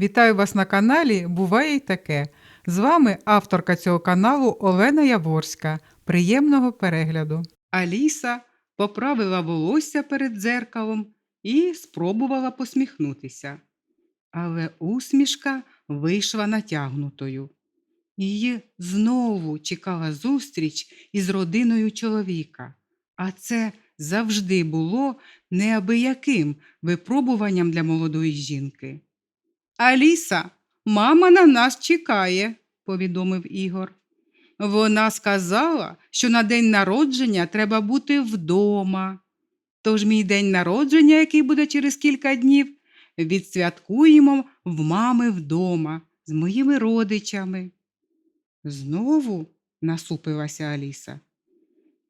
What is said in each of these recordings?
Вітаю вас на каналі Буває й таке. З вами авторка цього каналу Олена Яворська. Приємного перегляду. Аліса поправила волосся перед дзеркалом і спробувала посміхнутися. Але усмішка вийшла натягнутою. Її знову чекала зустріч із родиною чоловіка, а це завжди було неабияким випробуванням для молодої жінки. Аліса, мама на нас чекає, повідомив Ігор. Вона сказала, що на день народження треба бути вдома. Тож мій день народження, який буде через кілька днів, відсвяткуємо в мами вдома з моїми родичами. Знову насупилася Аліса.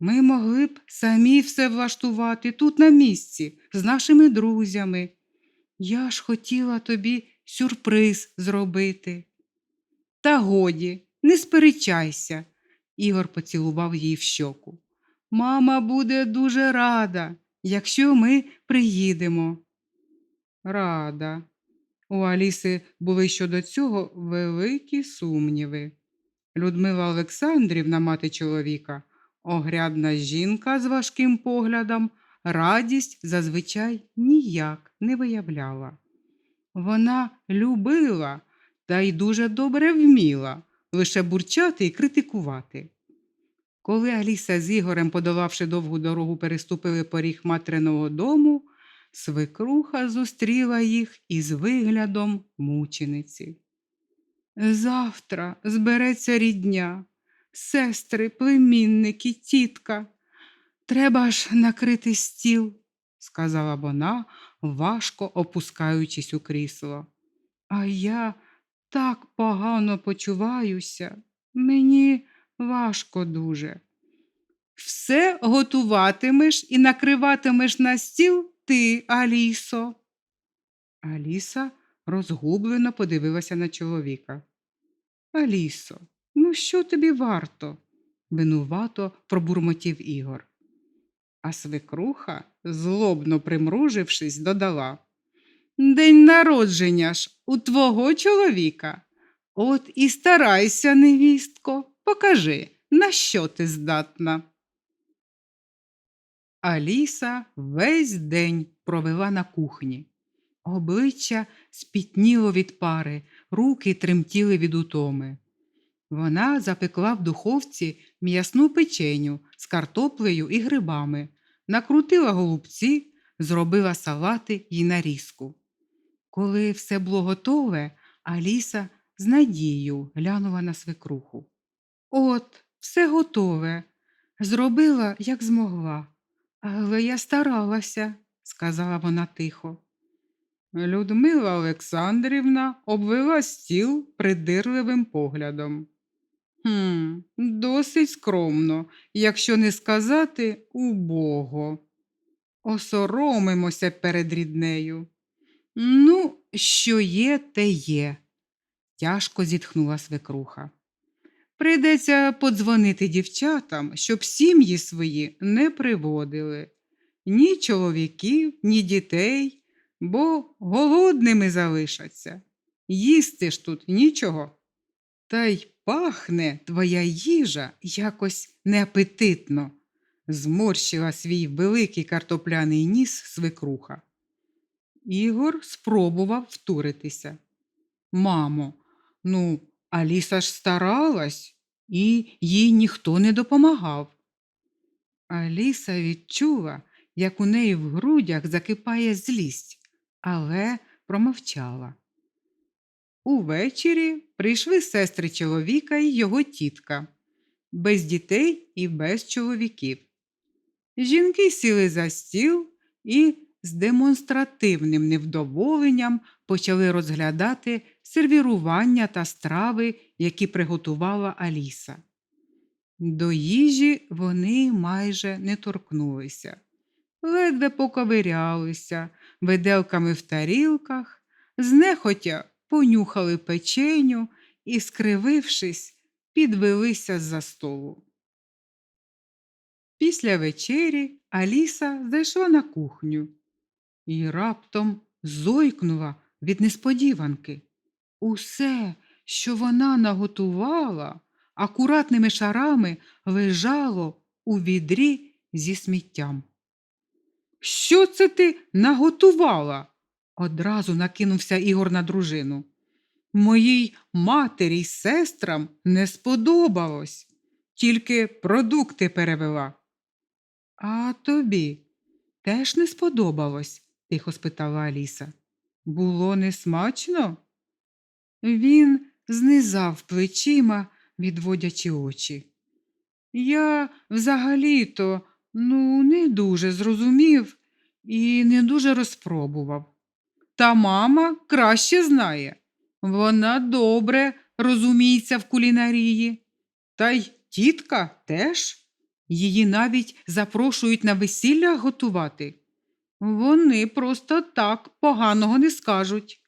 Ми могли б самі все влаштувати тут на місці, з нашими друзями. Я ж хотіла тобі сюрприз зробити. Та годі, не сперечайся, Ігор поцілував її в щоку. Мама буде дуже рада, якщо ми приїдемо. Рада. У Аліси були щодо цього великі сумніви. Людмила Олександрівна, мати чоловіка, огрядна жінка з важким поглядом, радість зазвичай ніяк не виявляла. Вона любила та й дуже добре вміла лише бурчати і критикувати. Коли Аліса з Ігорем, подолавши довгу дорогу, переступили поріг матриного дому, свекруха зустріла їх із виглядом мучениці. Завтра збереться рідня, сестри, племінники, тітка. Треба ж накрити стіл, сказала вона, важко опускаючись у крісло. А я так погано почуваюся, мені важко дуже. Все готуватимеш і накриватимеш на стіл ти, Алісо. Аліса розгублено подивилася на чоловіка. Алісо, ну що тобі варто? винувато пробурмотів Ігор. А свекруха, злобно примружившись, додала День народження ж у твого чоловіка. От і старайся, невістко, покажи, на що ти здатна. Аліса весь день провела на кухні. Обличчя спітніло від пари, руки тремтіли від утоми. Вона запекла в духовці м'ясну печеню з картоплею і грибами, накрутила голубці, зробила салати й нарізку. Коли все було готове, Аліса з надією глянула на свекруху. От, все готове. Зробила, як змогла. Але я старалася, сказала вона тихо. Людмила Олександрівна обвела стіл придирливим поглядом. Хм, досить скромно, якщо не сказати убого. Осоромимося перед ріднею. Ну, що є, те є, тяжко зітхнула свекруха. Прийдеться подзвонити дівчатам, щоб сім'ї свої не приводили ні чоловіків, ні дітей, бо голодними залишаться. Їсти ж тут нічого. Та й пахне твоя їжа якось неапетитно, зморщила свій великий картопляний ніс свекруха. Ігор спробував втуритися. Мамо, ну, Аліса ж старалась, і їй ніхто не допомагав. Аліса відчула, як у неї в грудях закипає злість, але промовчала. Увечері прийшли сестри чоловіка і його тітка, без дітей і без чоловіків. Жінки сіли за стіл і з демонстративним невдоволенням почали розглядати сервірування та страви, які приготувала Аліса. До їжі вони майже не торкнулися, ледве поковирялися виделками в тарілках, знехотя понюхали печеню і, скривившись, підвелися з-за столу. Після вечері Аліса зайшла на кухню і раптом зойкнула від несподіванки. Усе, що вона наготувала, акуратними шарами лежало у відрі зі сміттям. Що це ти наготувала? Одразу накинувся Ігор на дружину. Моїй матері й сестрам не сподобалось, тільки продукти перевела. А тобі теж не сподобалось? тихо спитала Аліса. Було несмачно? Він знизав плечима, відводячи очі. Я взагалі-то ну, не дуже зрозумів і не дуже розпробував. Та мама краще знає. Вона добре розуміється в кулінарії. Та й тітка теж. Її навіть запрошують на весілля готувати. Вони просто так поганого не скажуть.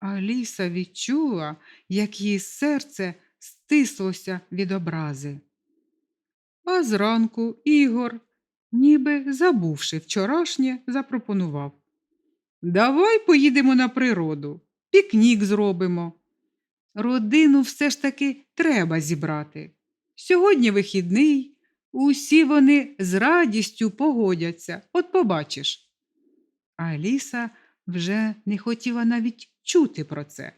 Аліса відчула, як її серце стислося від образи. А зранку Ігор, ніби забувши вчорашнє, запропонував. Давай поїдемо на природу, пікнік зробимо. Родину все ж таки треба зібрати. Сьогодні вихідний, усі вони з радістю погодяться, от побачиш. Аліса вже не хотіла навіть чути про це,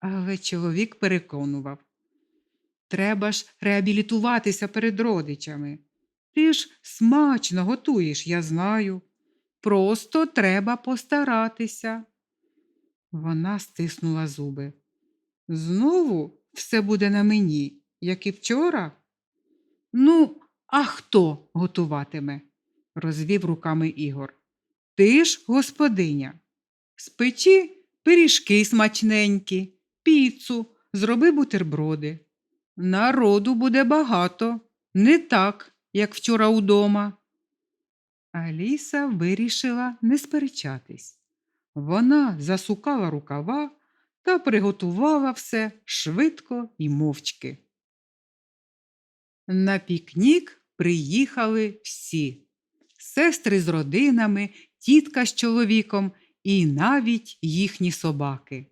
але чоловік переконував. Треба ж реабілітуватися перед родичами. Ти ж смачно готуєш, я знаю. Просто треба постаратися. Вона стиснула зуби. Знову все буде на мені, як і вчора. Ну, а хто готуватиме? розвів руками Ігор. Ти ж господиня. Спечи пиріжки смачненькі, піцу, зроби бутерброди. Народу буде багато, не так, як вчора удома. Аліса вирішила не сперечатись. Вона засукала рукава та приготувала все швидко і мовчки. На пікнік приїхали всі сестри з родинами, тітка з чоловіком і навіть їхні собаки.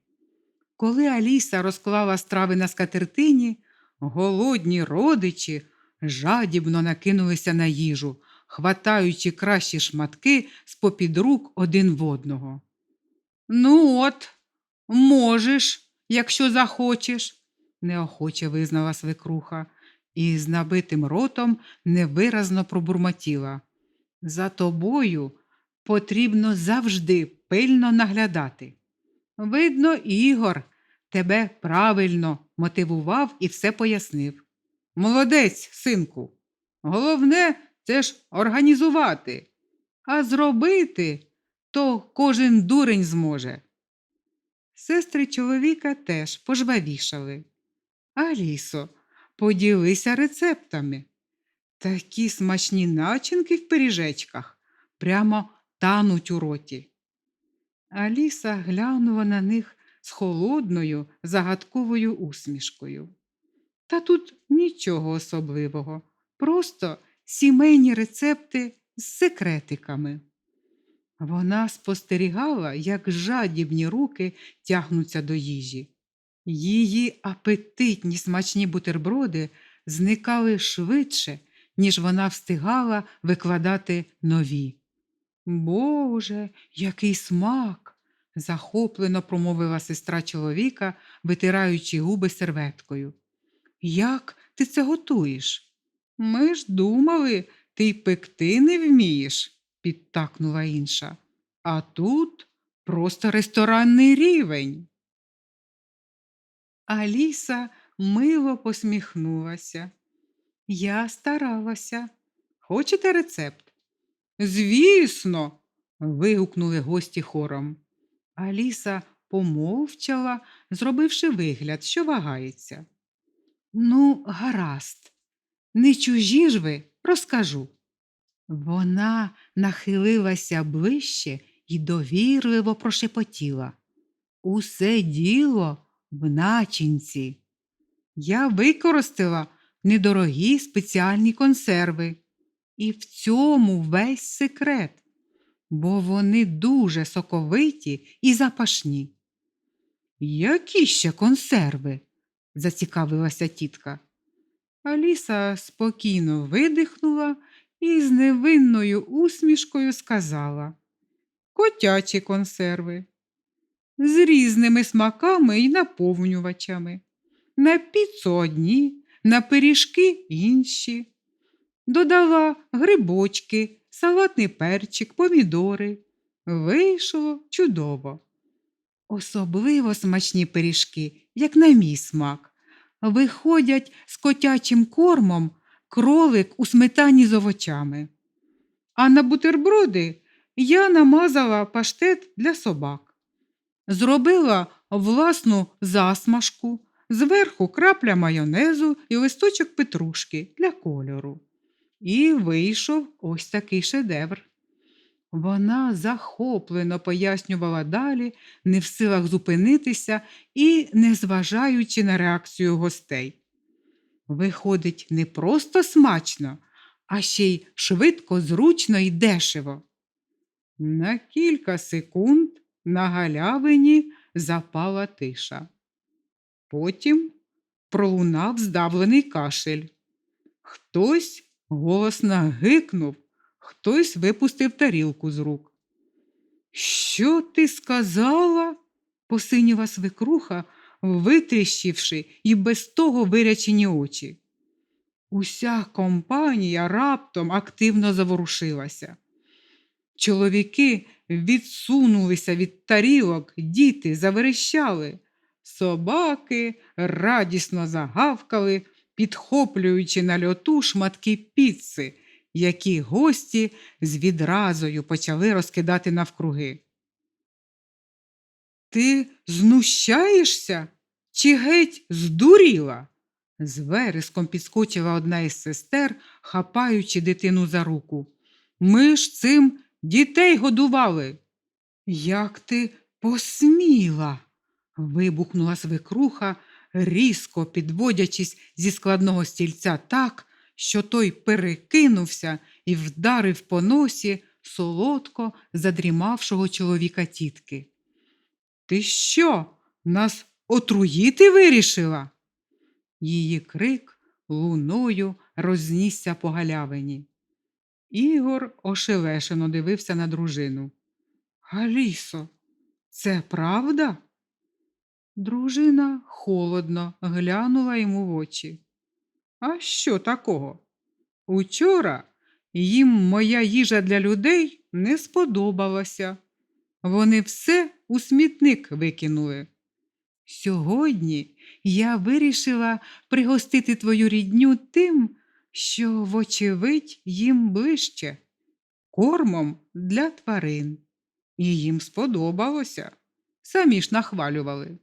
Коли Аліса розклала страви на скатертині, голодні родичі жадібно накинулися на їжу, хватаючи кращі шматки з попід рук один в одного. Ну, от, можеш, якщо захочеш, неохоче визнала свекруха і з набитим ротом невиразно пробурмотіла. За тобою потрібно завжди пильно наглядати. Видно, Ігор тебе правильно мотивував і все пояснив. Молодець, синку. Головне це ж організувати, а зробити то кожен дурень зможе. Сестри чоловіка теж пожвавішали. Алісо, поділися рецептами. Такі смачні начинки в пиріжечках прямо тануть у роті. Аліса глянула на них з холодною, загадковою усмішкою. Та тут нічого особливого, просто сімейні рецепти з секретиками. Вона спостерігала, як жадібні руки тягнуться до їжі. Її апетитні смачні бутерброди зникали швидше, ніж вона встигала викладати нові. Боже, який смак! захоплено промовила сестра чоловіка, витираючи губи серветкою. Як ти це готуєш? Ми ж думали, ти пекти не вмієш, підтакнула інша. А тут просто ресторанний рівень. Аліса мило посміхнулася. Я старалася. Хочете рецепт? Звісно. вигукнули гості хором. Аліса помовчала, зробивши вигляд, що вагається. Ну, гаразд, не чужі ж ви, розкажу. Вона нахилилася ближче і довірливо прошепотіла. Усе діло в начинці. Я використала недорогі спеціальні консерви. І в цьому весь секрет, бо вони дуже соковиті і запашні. Які ще консерви? зацікавилася тітка. Аліса спокійно видихнула і з невинною усмішкою сказала Котячі консерви з різними смаками і наповнювачами. На піцу одні, на пиріжки інші. Додала грибочки, салатний перчик, помідори. Вийшло чудово. Особливо смачні пиріжки, як на мій смак, виходять з котячим кормом кролик у сметані з овочами. А на бутерброди я намазала паштет для собак. Зробила власну засмажку, зверху крапля майонезу і листочок петрушки для кольору. І вийшов ось такий шедевр. Вона захоплено пояснювала далі, не в силах зупинитися і не зважаючи на реакцію гостей. Виходить не просто смачно, а ще й швидко, зручно і дешево. На кілька секунд на галявині запала тиша. Потім пролунав здавлений кашель. Хтось голосно гикнув, хтось випустив тарілку з рук. Що ти сказала? посиніла свекруха, витріщивши і без того вирячені очі. Уся компанія раптом активно заворушилася. Чоловіки відсунулися від тарілок, діти заверещали. Собаки радісно загавкали, підхоплюючи на льоту шматки піци, які гості з відразою почали розкидати навкруги. Ти знущаєшся чи геть здуріла? З вереском підскочила одна із сестер, хапаючи дитину за руку. Ми ж цим дітей годували. Як ти посміла? вибухнула свекруха, різко підводячись зі складного стільця так, що той перекинувся і вдарив по носі солодко задрімавшого чоловіка тітки. Ти що, нас отруїти вирішила? Її крик луною рознісся по галявині. Ігор ошелешено дивився на дружину. Алісо, це правда? Дружина холодно глянула йому в очі. А що такого? Учора їм моя їжа для людей не сподобалася. Вони все у смітник викинули. Сьогодні я вирішила пригостити твою рідню тим, що, вочевидь, їм ближче, кормом для тварин. І їм сподобалося. Самі ж нахвалювали.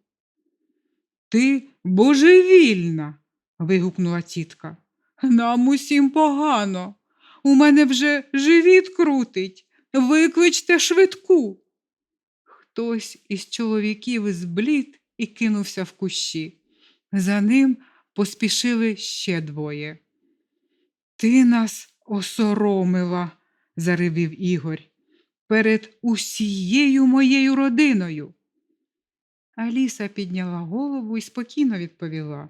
Ти божевільна. Вигукнула тітка. Нам усім погано. У мене вже живіт крутить. Викличте швидку. Хтось із чоловіків зблід і кинувся в кущі. За ним поспішили ще двоє. Ти нас осоромила, заривів Ігор, перед усією моєю родиною. Аліса підняла голову і спокійно відповіла.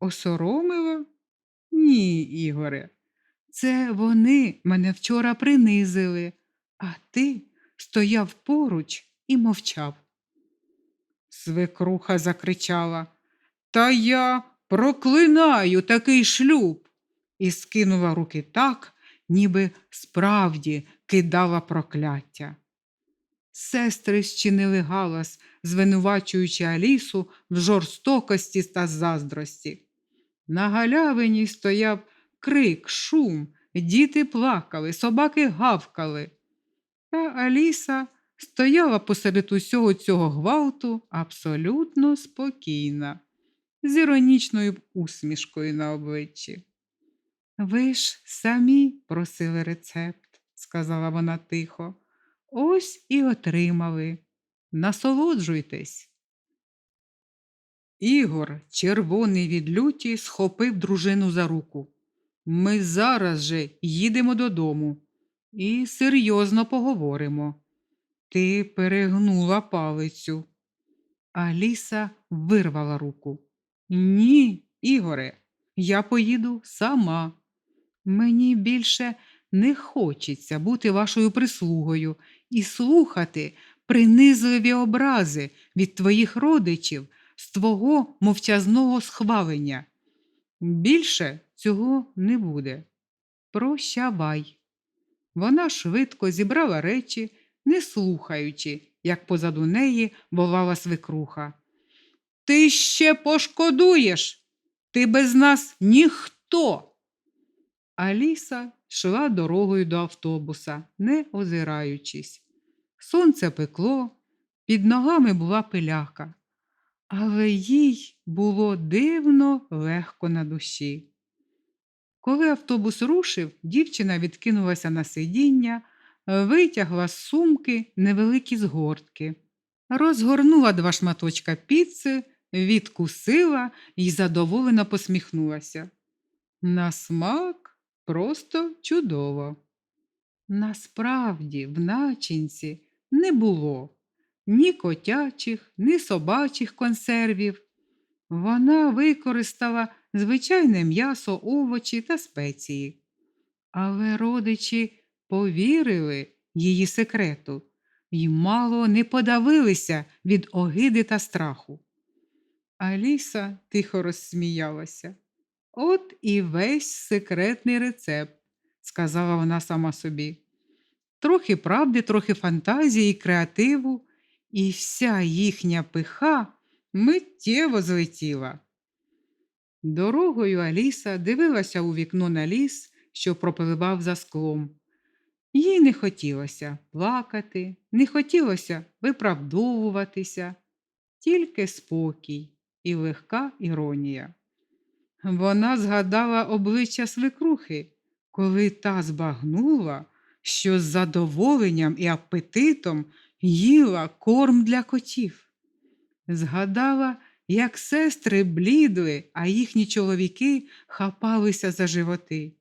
Осоромила? Ні, Ігоре. Це вони мене вчора принизили, а ти стояв поруч і мовчав. Свекруха закричала Та я проклинаю такий шлюб і скинула руки так, ніби справді кидала прокляття. Сестри щинили галас, звинувачуючи Алісу в жорстокості та заздрості. На галявині стояв крик, шум, діти плакали, собаки гавкали. Та Аліса стояла посеред усього цього гвалту абсолютно спокійна, з іронічною усмішкою на обличчі. Ви ж самі просили рецепт, сказала вона тихо. Ось і отримали. Насолоджуйтесь. Ігор, червоний від люті, схопив дружину за руку. Ми зараз же їдемо додому і серйозно поговоримо. Ти перегнула палицю. Аліса вирвала руку. Ні, Ігоре, я поїду сама. Мені більше не хочеться бути вашою прислугою і слухати принизливі образи від твоїх родичів з твого мовчазного схвалення. Більше цього не буде. Прощавай. Вона швидко зібрала речі, не слухаючи, як позаду неї волала свекруха. Ти ще пошкодуєш. Ти без нас ніхто. Аліса йшла дорогою до автобуса, не озираючись. Сонце пекло, під ногами була пиляка, але їй було дивно легко на душі. Коли автобус рушив, дівчина відкинулася на сидіння, витягла з сумки невеликі згортки, розгорнула два шматочка піци, відкусила і задоволено посміхнулася. На смак просто чудово. Насправді, в начинці не було ні котячих, ні собачих консервів. Вона використала звичайне м'ясо, овочі та спеції. Але родичі повірили її секрету і мало не подавилися від огиди та страху. Аліса тихо розсміялася. От і весь секретний рецепт, сказала вона сама собі. Трохи правди, трохи фантазії, і креативу, і вся їхня пиха миттєво злетіла. Дорогою Аліса дивилася у вікно на ліс, що пропливав за склом. Їй не хотілося плакати, не хотілося виправдовуватися, тільки спокій і легка іронія. Вона згадала обличчя свекрухи, коли та збагнула, що з задоволенням і апетитом їла корм для котів. Згадала, як сестри блідли, а їхні чоловіки хапалися за животи.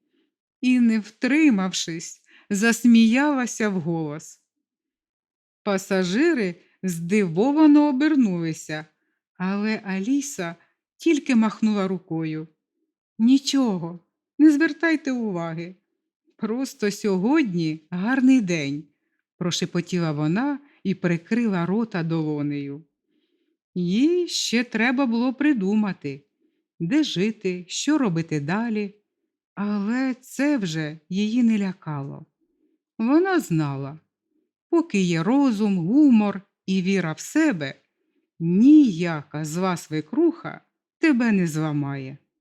І, не втримавшись, засміялася вголос. Пасажири здивовано обернулися, але Аліса тільки махнула рукою. Нічого, не звертайте уваги. Просто сьогодні гарний день, прошепотіла вона і прикрила рота долонею. Їй ще треба було придумати, де жити, що робити далі, але це вже її не лякало. Вона знала, поки є розум, гумор і віра в себе, ніяка зла свекруха тебе не зламає.